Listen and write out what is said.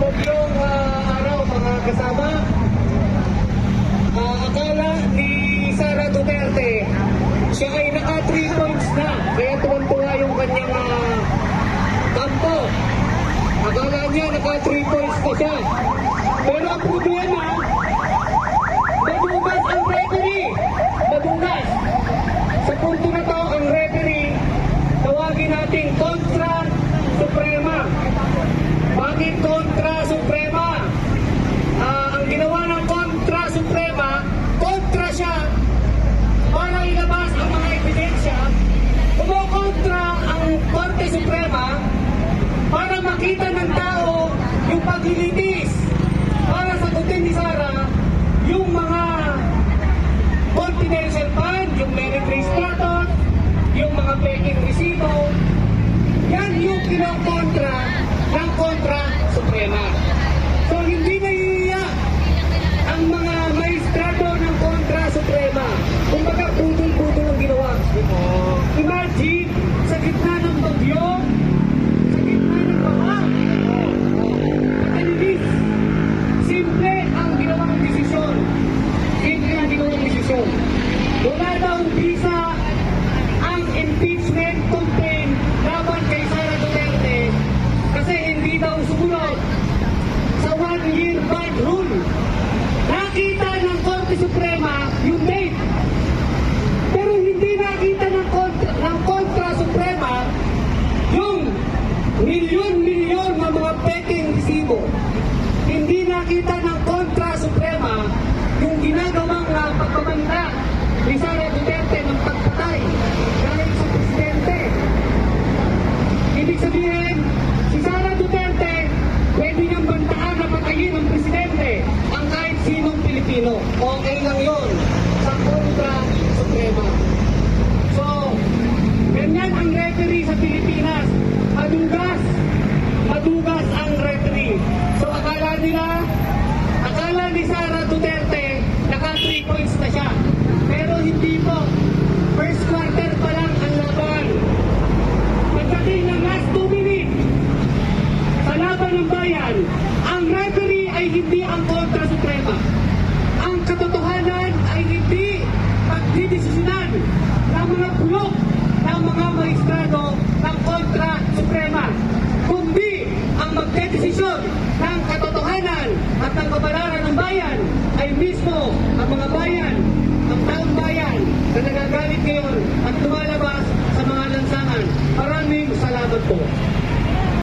bagyong ah, araw mga kasama. Ah, akala ni Sara Duterte, siya ay naka 3 points na. Kaya tuwan-tuwa yung kanyang ah, kampo. Akala niya naka 3 points na siya. Pero ang problema, madugas ang referee. Madugas. Sa punto na to, ang referee, tawagin natin kontra suprema. Bakit kontra suprema? Ah, ang ginawa ng kontra suprema, kontra siya para ilabas ang mga ebidensya. Kumukontra ang Korte Suprema para makita ng tao yung paglilitis para sagutin ni Sara yung mga confidential fund, yung merit status, yung mga peking resibo. Yan yung kinokontra ng kontra Suprema. So hindi nahihiya ang mga maestrado ng kontra Suprema. Kumbaga putol-putol ang ginawa. Imagine, sa gitna ng bagyo, sa gitna ng baha, Malinis. Simple ang ginawang desisyon. Simple ang ginawang desisyon. Wala daw visa ang impeachment campaign laban kay Sara Duterte kasi hindi daw sumunod sa one-year ban rule. Nakita ng Korte Suprema yung date. Pero hindi nakita ng kontra, ng kontra Suprema yung milyon-milyon na mga peking resibo. Hindi nakita ng kontra Suprema yung ginagawang uh, pagpamanda ni Sara Duterte ng pagpatay dahil sa presidente. Ibig sabihin, si Sara Duterte pwede niyang bantaan na patayin ng presidente ang kahit sinong Pilipino. Okay lang yon sa kontra Suprema. So, ganyan ang referee sa Pilipinas. Madugas. Madugas ang referee. So, akala nila, akala ni Sara Duterte, naka 3 points na siya. Pero hindi po. First quarter pa lang ang laban. Pagdating ng last 2 minutes, sa laban ng bayan, ang referee ay hindi ang kontra suprema. Katotohanan ay hindi pagdidesisyonan ng mga bulok ng mga maestrado ng kontra suprema, kundi ang magdedesisyon ng katotohanan at ng kabalaran ng bayan ay mismo ang mga bayan, ang taong bayan na nagagalit ngayon at lumalabas sa mga lansangan. Maraming salamat po.